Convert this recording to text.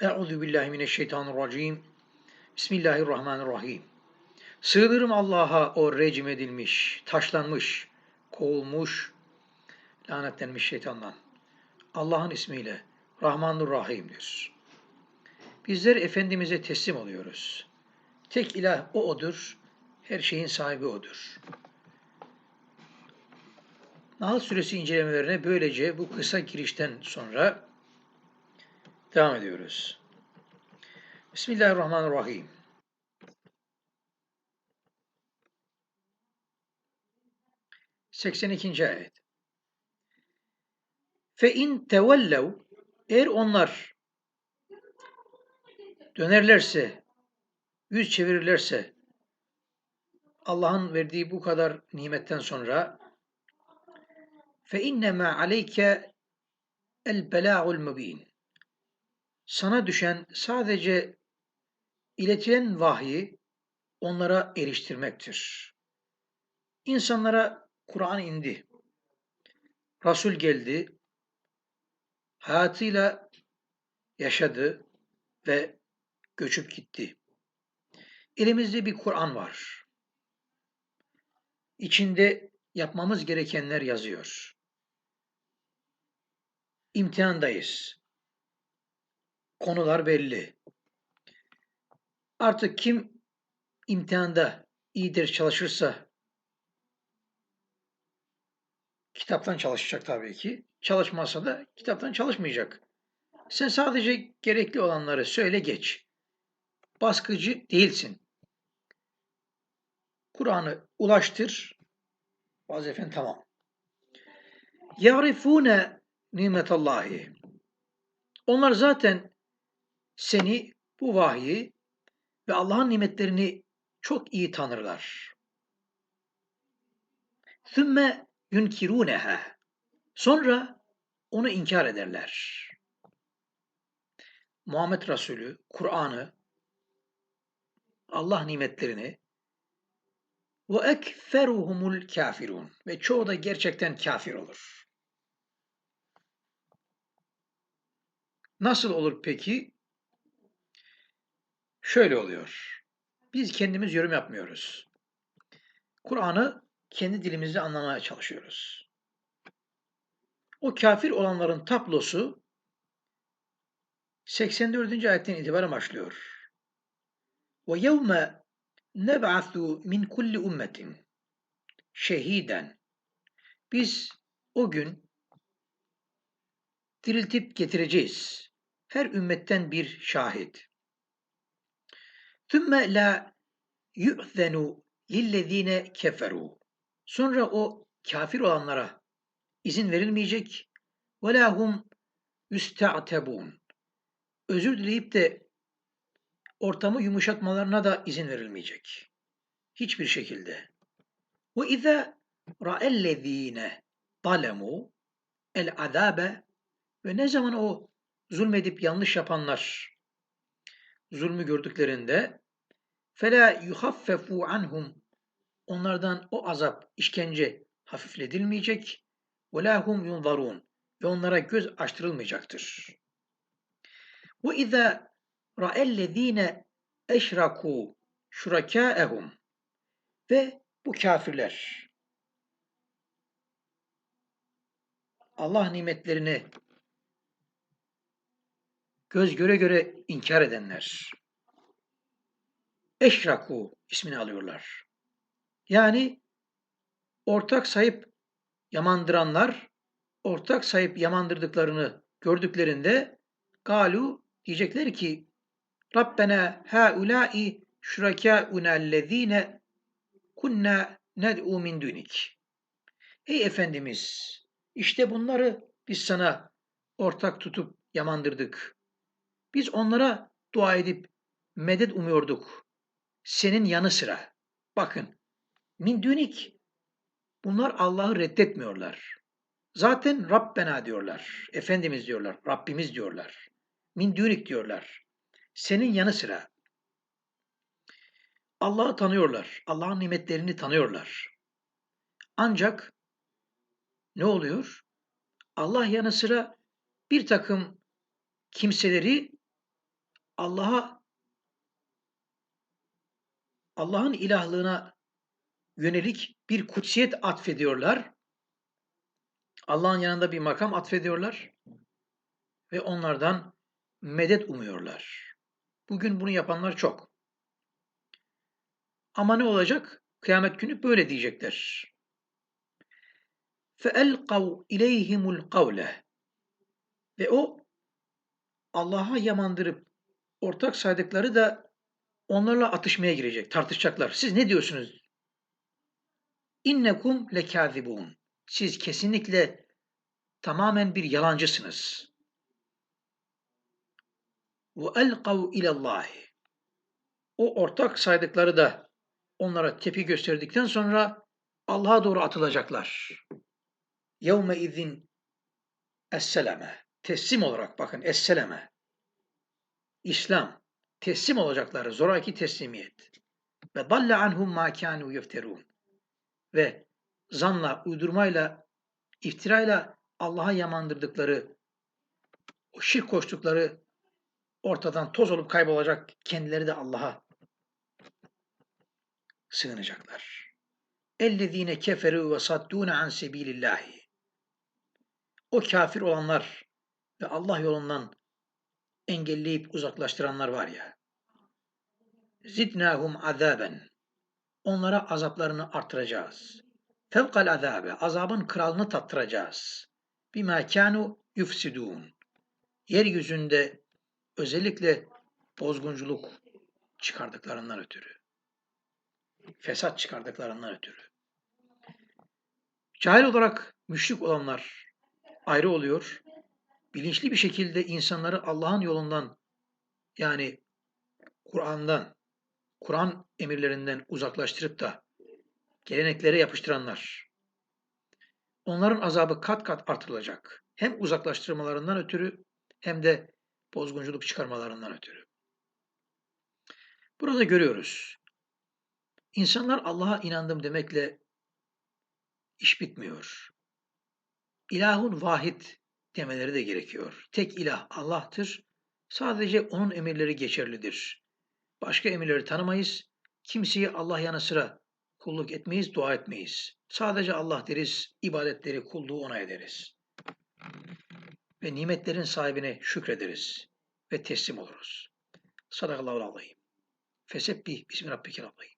Euzu billahi mineşşeytanirracim. Bismillahirrahmanirrahim. Sığınırım Allah'a o rejim edilmiş, taşlanmış, kovulmuş, lanetlenmiş şeytandan. Allah'ın ismiyle Rahmanur Rahim'dir. Bizler Efendimiz'e teslim oluyoruz. Tek ilah O O'dur, her şeyin sahibi O'dur. Nahl Suresi incelemelerine böylece bu kısa girişten sonra devam ediyoruz. Bismillahirrahmanirrahim. Seksen ikinci ayet. Fe in tevellev eğer onlar dönerlerse, yüz çevirirlerse Allah'ın verdiği bu kadar nimetten sonra fe innema aleyke el belâ'ul mübin. Sana düşen sadece iletilen vahyi onlara eriştirmektir. İnsanlara Kur'an indi. Resul geldi. Hayatıyla yaşadı ve göçüp gitti. Elimizde bir Kur'an var. İçinde yapmamız gerekenler yazıyor. İmtihandayız. Konular belli. Artık kim imtihanda iyi ders çalışırsa kitaptan çalışacak tabii ki. Çalışmazsa da kitaptan çalışmayacak. Sen sadece gerekli olanları söyle geç. Baskıcı değilsin. Kur'an'ı ulaştır. Vazifen tamam. Yarifune nimetallahi. Onlar zaten seni, bu vahyi ve Allah'ın nimetlerini çok iyi tanırlar. Sümme yunkiruneha. Sonra onu inkar ederler. Muhammed Resulü, Kur'an'ı, Allah nimetlerini ve ekferuhumul kafirun ve çoğu da gerçekten kafir olur. Nasıl olur peki? Şöyle oluyor. Biz kendimiz yorum yapmıyoruz. Kur'an'ı kendi dilimizde anlamaya çalışıyoruz. O kafir olanların tablosu 84. ayetten itibaren başlıyor. Ve yevme neb'athu min kulli ummetin şehiden. Biz o gün diriltip getireceğiz. Her ümmetten bir şahit. Thümme la yu'zenu lillezine keferu. Sonra o kafir olanlara izin verilmeyecek. Ve lahum yüsta'tebun. Özür dileyip de ortamı yumuşatmalarına da izin verilmeyecek. Hiçbir şekilde. Ve izâ ra'ellezîne zalemu el azabe ve ne zaman o zulmedip yanlış yapanlar zulmü gördüklerinde fela yuhaffefu anhum. Onlardan o azap, işkence hafifletilmeyecek ve lahum yunzarun ve onlara göz açtırılmayacaktır. Ve izâ ra'ellezîne eşrakû şurakâehum. Ve bu kafirler Allah nimetlerini göz göre göre inkar edenler. Eşraku ismini alıyorlar. Yani ortak sayıp yamandıranlar, ortak sayıp yamandırdıklarını gördüklerinde galu diyecekler ki Rabbena haulai şurakâuna ellezîne kunna ned'u min dunik. Ey Efendimiz, işte bunları biz sana ortak tutup yamandırdık. Biz onlara dua edip medet umuyorduk. Senin yanı sıra. Bakın, min dünik. Bunlar Allah'ı reddetmiyorlar. Zaten Rabbena diyorlar. Efendimiz diyorlar. Rabbimiz diyorlar. Min dünik diyorlar. Senin yanı sıra. Allah'ı tanıyorlar. Allah'ın nimetlerini tanıyorlar. Ancak ne oluyor? Allah yanı sıra bir takım kimseleri Allah'a Allah'ın ilahlığına yönelik bir kutsiyet atfediyorlar. Allah'ın yanında bir makam atfediyorlar ve onlardan medet umuyorlar. Bugün bunu yapanlar çok. Ama ne olacak? Kıyamet günü böyle diyecekler. فَاَلْقَوْ اِلَيْهِمُ الْقَوْلَ Ve o Allah'a yamandırıp ortak saydıkları da onlarla atışmaya girecek, tartışacaklar. Siz ne diyorsunuz? İnnekum lekâzibûn. Siz kesinlikle tamamen bir yalancısınız. Ve elkav ilallahi. O ortak saydıkları da onlara tepi gösterdikten sonra Allah'a doğru atılacaklar. Yevme izin esselame. Teslim olarak bakın esselame. İslam teslim olacakları zoraki teslimiyet ve dalle anhum ma kanu yefterun ve zanla, uydurmayla, iftirayla Allah'a yamandırdıkları, o şirk koştukları ortadan toz olup kaybolacak, kendileri de Allah'a sığınacaklar. Ellezine keferu ve saddûne an sebilillahi. O kafir olanlar ve Allah yolundan engelleyip uzaklaştıranlar var ya. Zidnahum azaben. Onlara azaplarını artıracağız. Fevkal azabe. Azabın kralını tattıracağız. Bima kanu yufsidun. Yeryüzünde özellikle bozgunculuk çıkardıklarından ötürü. Fesat çıkardıklarından ötürü. Cahil olarak müşrik olanlar ayrı oluyor. Bilinçli bir şekilde insanları Allah'ın yolundan yani Kur'an'dan, Kur'an emirlerinden uzaklaştırıp da geleneklere yapıştıranlar. Onların azabı kat kat artırılacak. Hem uzaklaştırmalarından ötürü hem de bozgunculuk çıkarmalarından ötürü. Burada görüyoruz. İnsanlar Allah'a inandım demekle iş bitmiyor. İlahun vahid demeleri de gerekiyor. Tek ilah Allah'tır. Sadece onun emirleri geçerlidir. Başka emirleri tanımayız. Kimseyi Allah yanı sıra kulluk etmeyiz, dua etmeyiz. Sadece Allah deriz, ibadetleri, kulluğu ona ederiz. Ve nimetlerin sahibine şükrederiz ve teslim oluruz. Sadakallahu aleyhi. Fesebbih bismi rabbikil azim.